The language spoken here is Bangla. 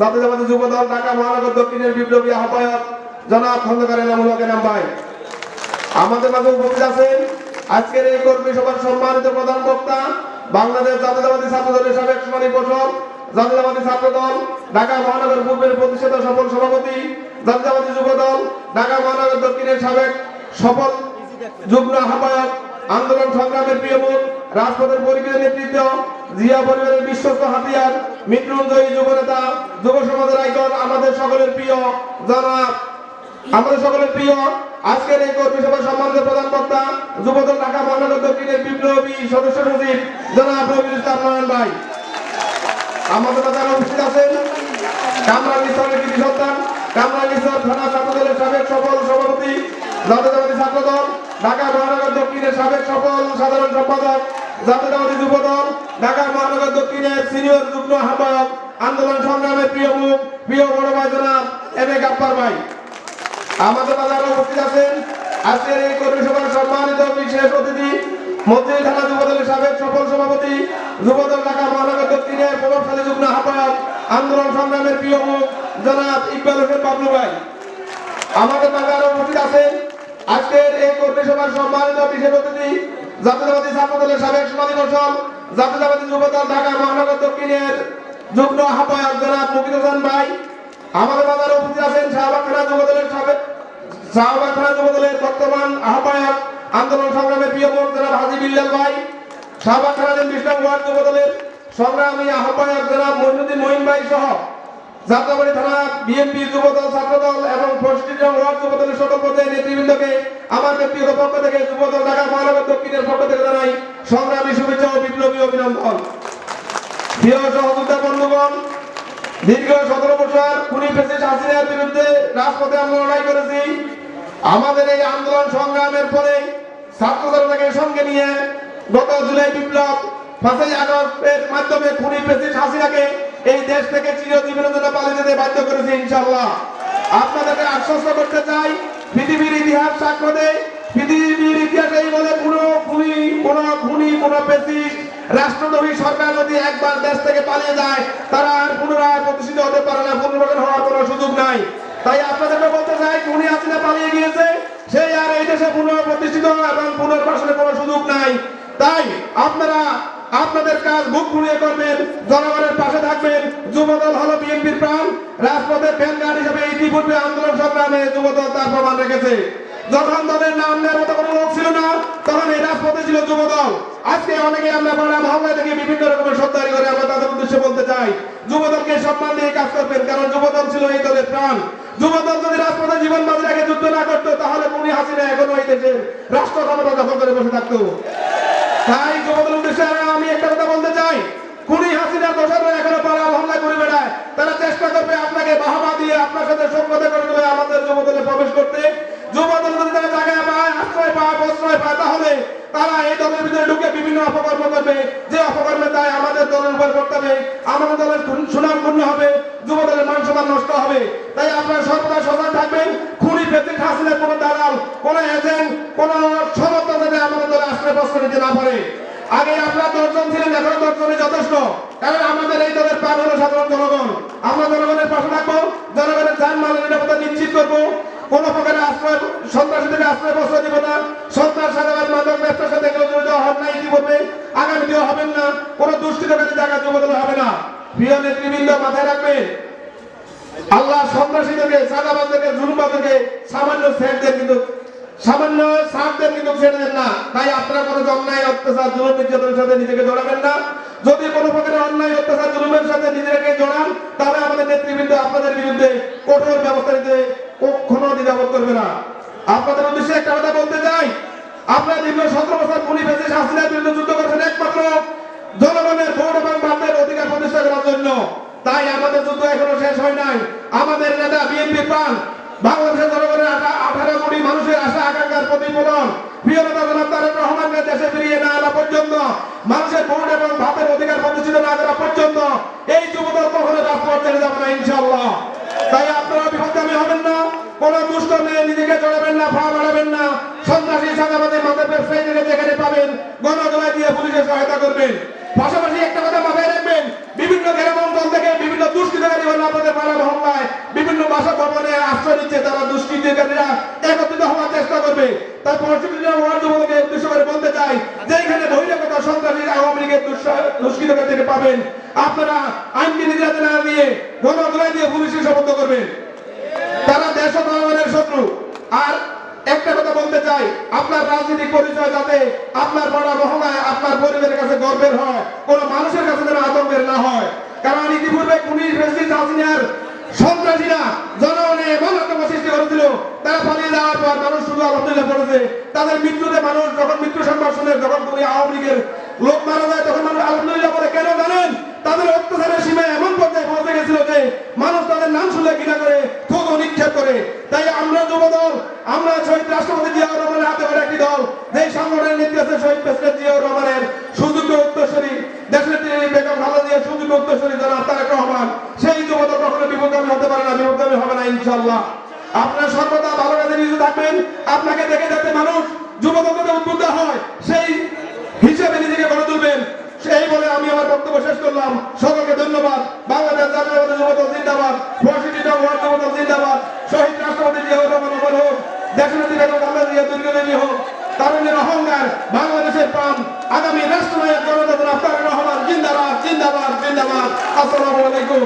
জাতীয়তাবাদী যুব দল ঢাকা মহানগর দক্ষিণের বিপ্লবী আহ্বায়ক জনাব খন্দকার এনামুল হক ভাই আমাদের মাঝে উপস্থিত আছেন আজকের এই কর্মী সভার সম্মানিত প্রধান বক্তা, বাংলাদেশ জাতীয়তাবাদী ছাত্র দলের সাবেক সমাজী পটন জাতীয়তাবাদী ছাত্র দল ঢাকা মহানগর পূর্বের প্রতিষ্ঠাতা সফল সভাপতি, জাতীয়তাবাদী যুব দল ঢাকা মহানগর দক্ষিণের সাবেক সফল যুগ্ম আহ্বায়ক আন্দোলন সংগ্রামের প্রিয় মুখ রাজপথের পরিবেশ নেতৃত্ব, জিয়া পরিবারের বিশ্বস্ত হাতিয়ার, মৃত্যুঞ্জয়ী যুব নেতা, যুব সমাজের আইকন আমাদের সকলের প্রিয় জনাব। আমাদের সকলের প্রিয়, আজকের এই কর্মী সভার সম্মানিত প্রধান বক্তা, যুবদল ঢাকা মহানগর দক্ষিণের বিপ্লবী সদস্য সচিব জনাব রবিউল ইসলাম নয়ন ভাই। আমাদের আরও উপস্থিত আছেন কামরাঙ্গি স্তরের কৃতি সন্তান কামরাঙ্গি স্তর থানা ছাত্রদলের সাবেক সফল সভাপতি ছাত্রদল ঢাকা মহানগর দক্ষিণের সাবেক সফল সাধারণ সম্পাদক, জাতীয়তাবাদী যুবদল, ঢাকা মহানগর দক্ষিণের সিনিয়র যুগ্ম আহ্বায়ক, আন্দোলন সংগ্রামের প্রিয় মুখ, প্রিয় বড় ভাই জনাব এম এ গাপ্পার ভাই। আমাদের আরও উপস্থিত আছেন আজকের এই কর্মী সভার সম্মানিত বিশেষ অতিথি, মন্ত্রী থানা যুবদলের সাবেক সফল সভাপতি, যুবদল, ঢাকা মহানগর দক্ষিণের প্রভাবশালী যুগ্ম আহ্বায়ক, আন্দোলন সংগ্রামের প্রিয় মুখ, জনাব ইকবাল হোসেন বাবলু ভাই। আমাদের আরও উপস্থিত আছেন আজকের এই কর্মী সভার সম্মানিত বিশেষ অতিথি, জাতীয়তাবাদী ছাত্র দলের সাবেক সমাধি বসল, জাতীয়তাবাদী যুবদল ঢাকা মহানগর দক্ষিণের যুগ্ম আহ্বায়ক জনাব মুকিদ হোসেন ভাই। আমাদের আরও উপস্থিত আছেন শাহবাগ থানা যুবদলের সাবেক শাহবাগ থানা যুবদলের বর্তমান আহ্বায়ক আন্দোলন সংগ্রামের প্রিয় মুখ জনাব হাজি বিল্লাল ভাই। শাহবাগ থানা বিষ্ণু ওয়ার্ড যুবদলের সংগ্রামী আহ্বায়ক জনাব মহিনুদ্দিন মহিন ভাই সহ যাত্রাবাড়ি থানা বিএনপি যুবদল, ছাত্রদল এবং জন ওয়ার্ড যুবদলের সকল পর্যায়ে নেতৃবৃন্দকে আমার ব্যক্তিগত পক্ষ থেকে যুবদল ঢাকা মহানগর দক্ষিণের পক্ষ থেকে জানাই সংগ্রামী শুভেচ্ছা ও বিপ্লবী অভিনন্দন। প্রিয় সহযোদ্ধা বন্ধুগণ, দীর্ঘ সতেরো বছর খুনি ফেসিস হাসিনার বিরুদ্ধে রাজপথে আমরা লড়াই করেছি। আমাদের এই আন্দোলন সংগ্রামের পরে ছাত্র জনতাকে সঙ্গে নিয়ে গত জুলাই বিপ্লব পাঁচই আগস্টের মাধ্যমে খুনি ফেসিস হাসিনাকে এই দেশ থেকে চিরজীবনের পালিয়ে যেতে বাধ্য করেছি ইনশাল্লাহ আপনাদেরকে আশ্বস্ত করতে চাই, পৃথিবীর ইতিহাস সাক্ষ্য দেয়, পৃথিবীর ইতিহাসে এই বলে কোনো খুনি, কোন খুনি, কোন পেসিস রাষ্ট্রদ্রোহী সরকার যদি একবার দেশ থেকে পালিয়ে যায়, তারা আর পুনরায় প্রতিষ্ঠিত হতে পারে না পুনর্বাসন হওয়ার কোনো সুযোগ নাই। তাই আপনাদেরকে বলতে চাই, খুনি হাসিনা পালিয়ে গিয়েছে সেই আর এই দেশে পুনঃপ্রতিষ্ঠিত এবং পুনর্বাসনের কোনো সুযোগ নাই। তাই আপনারা আপনাদের কাজ বুক ফুলিয়ে করবেন, জনগণের পাশে থাকবেন। যুবদল হলো বিএনপির প্রাণ। রাজপথের ভ্যানগার্ড হিসেবে ইতিপূর্বে আন্দোলন সংগ্রামে যুবদল তার প্রমাণ রেখেছে। যখন দলের নাম নেওয়ার মতো কোনো লোক ছিল না, তখন এই রাজপথে ছিল যুবদল। আজকে অনেকে আমরা পাড়া মহল্লা থেকে বিভিন্ন রকমের সত্যারি করে, আমরা তাদের উদ্দেশ্যে বলতে চাই, যুবদলকে সম্মান দিয়ে কাজ করবেন, কারণ যুবদল ছিল এই দলের প্রাণ। যুবদল যদি রাজপথে জীবন বাজি রেখে যুদ্ধ না করতো, তাহলে উনি হাসিনা এখনও এই দেশের রাষ্ট্র ক্ষমতা দখল করে বসে থাকতো। তাই যুবদল উদ্দেশ্যে আমি একটা কথা বলতে চাই খুনি হাসিনার দোষাররা এখনও পাড়া হামলা করে বেড়ায় তারা চেষ্টা করবে আপনাকে বাহাবা দিয়ে আপনার সাথে সঙ্গতে করে দেবে আমাদের যুবদলে প্রবেশ করতে। যুবদল যদি তারা জায়গায় পায়, আশ্রয় পায়, প্রশ্রয় পায়, তাহলে তারা এই দলের ভিতরে ঢুকে বিভিন্ন অপকর্ম করবে। যে অপকর্মে তাই আমাদের দলের উপর করতে হবে। আমাদের আগে আপনারা দশজন ছিলেন এখন দশজনই যথেষ্ট। কারণ আমাদের এই দলের প্রাণ হলো সাধারণ জনগণ। আমরা জনগণের পাশে থাকব, জনগণের যান মালের নিরাপত্তা নিশ্চিত করব। কোন প্রকারের আশ্রয় সন্ত্রাসীদের আশ্রয় প্রশ্রয় দিব না। সন্ত্রাস সাধারণ মাদক, ব্যবসার সাথে কেউ জড়িত হন না ইতিপূর্বে। আগামীতেও হবেন না। কোন দুষ্কৃতকারী জায়গা যুবদল হবে না। প্রিয় নেতৃবৃন্দ, মাথায় রাখবে আল্লাহ সন্ত্রাসীদেরকে, সাদাবাদদেরকে, জুলুমবাদদেরকে সামান্য দেন, কিন্তু সামান্য সাথ দেন কিন্তু ছেড়ে দেন না। তাই আপনারা কোনো অন্যায়, অত্যাচার জুলুম নির্যাতনের সাথে নিজেকে জড়াবেন না। যদি কোনো প্রকারের অন্যায়, অত্যাচার, জুলুমের সাথে নিজেকে জড়ান, তাহলে আমাদের নেতৃবৃন্দ আপনাদের বিরুদ্ধে কঠোর ব্যবস্থা নিতে কখনো দ্বিধাবোধ করবে না। আপনাদের উদ্দেশ্যে একটা কথা বলতে চাই। আপনারা দীর্ঘ সতেরো বছর পুলিশ বেঁচে হাসিনার বিরুদ্ধে যুদ্ধ করেছেন একমাত্র জনগণের ভোট এবং অধিকার প্রতিষ্ঠা করার জন্য। তাই আমাদের যুদ্ধ এখনও শেষ হয় নাই। আমাদের নেতা বিএনপি পান বাংলাদেশের জনগণের প্রতিফলন। জনাব তারেক রহমানকে দেশে ফিরিয়ে না আনা পর্যন্ত, মানুষের ভোট এবং ভাতের অধিকার প্রতিষ্ঠিত না করা পর্যন্ত, এই যুবদল কখনো যাবে না ইনশাল্লাহ তাই আপনারা বিপদগামী হবেন না, কোন দুষ্ট নিজেকে জড়াবেন না ফা বাড়াবেন না, সন্ত্রাসী সাদাবাদী মাদের ব্যবসায়ীদের যেখানে পাবেন দিয়ে পুলিশের সহায়তা করবেন। পাশাপাশি একটা কথা মাথায় রাখবেন, বিভিন্ন গ্রাম অঞ্চল থেকে বিভিন্ন দুষ্কৃতকারী আপনাদের পাড়া বাসা ভবনে আশ্রয় নিচ্ছে তারা দুষ্কৃতকারীরা। একত্রিত হওয়ার চেষ্টা করবে। ওয়ার্ড যুবদলকে উদ্দেশ্য করে বলতে চাই, যে এখানে বহিরাগত সন্ত্রাসী আওয়ামী লীগের দুষ্ক- দুষ্কৃতকারীদের পাবেন। আপনারা আইনকে নিজের না দিয়ে গণদোলাই দিয়ে পুলিশের শপথ করবেন। তারা দেশ জনগণের শত্রু। আর একটা কথা বলতে চাই, আপনার রাজনৈতিক পরিচয় যাতে আপনার পাড়া মহলায় আপনার পরিবারের কাছে গর্বের হয়, কোন মানুষের কাছে যেন আতঙ্কের না হয়। কারণ ইতিপূর্বে পুলিশ প্রেসিডেন্ট হাসিনার সন্ত্রাসীরা জনগণে আতঙ্ক সৃষ্টি করেছিল। তারা পালিয়ে যাওয়ার পর মানুষ শুধু আলহামদুলিল্লাহ পড়েছে। তাদের মৃত্যুতে মানুষ যখন মৃত্যু সংবাদ শুনে যখন তুমি আওয়ামী লীগের লোক মারা যায়, তখন মানুষ আলহামদুলিল্লাহ বলে, কেন জানেন? তাদের অত্যাচারের সীমায় এমন পর্যায়ে পৌঁছে গেছিল যে মানুষ তাদের নাম শুনলে কিনা করে থোক নিক্ষেপ করে। তাই আমরা যুবদল, আমরা শহীদ রাষ্ট্রপতি জিয়াউর রহমানের হাতে করে একটি দল, যেই সংগঠনের নীতি আছে শহীদ প্রেসিডেন্ট জিয়াউর রহমানের সুযোগ্য উত্তরসূরি দেশের বেগম খালেদা জিয়ার সুযোগ্য উত্তরসূরি জনাব তারেক রহমান, সেই বাস্তবতা কখনো বিপদগামী হতে পারে না বিপদগামী হবে না ইনশাল্লাহ আপনার সর্বদা ভালো কাজে নিজে থাকবেন। আপনাকে দেখে যাতে মানুষ যুবকদের উদ্বুদ্ধ হয়, সেই হিসেবে নিজেকে গড়ে তুলবেন। সেই বলে আমি আমার বক্তব্য শেষ করলাম। সকলকে ধন্যবাদ। বাংলাদেশ জাতীয় যুবদল জিন্দাবাদ। প্রশিক্ষিত যুবদল জিন্দাবাদ। শহীদ রাষ্ট্রপতি জিয়াউর রহমান অমর হোক, দেশনেত্রী বেগম আল্লাহ জিয়া, দুর্গী হোক তারুণ্যের অহংকার বাংলাদেশের প্রাণ। আগামী রাষ্ট্রনায়ক জনতা আপনার রহমান, জিন্দাবাদ জিন্দাবাদ জিন্দাবাদ। আসসালামু আলাইকুম।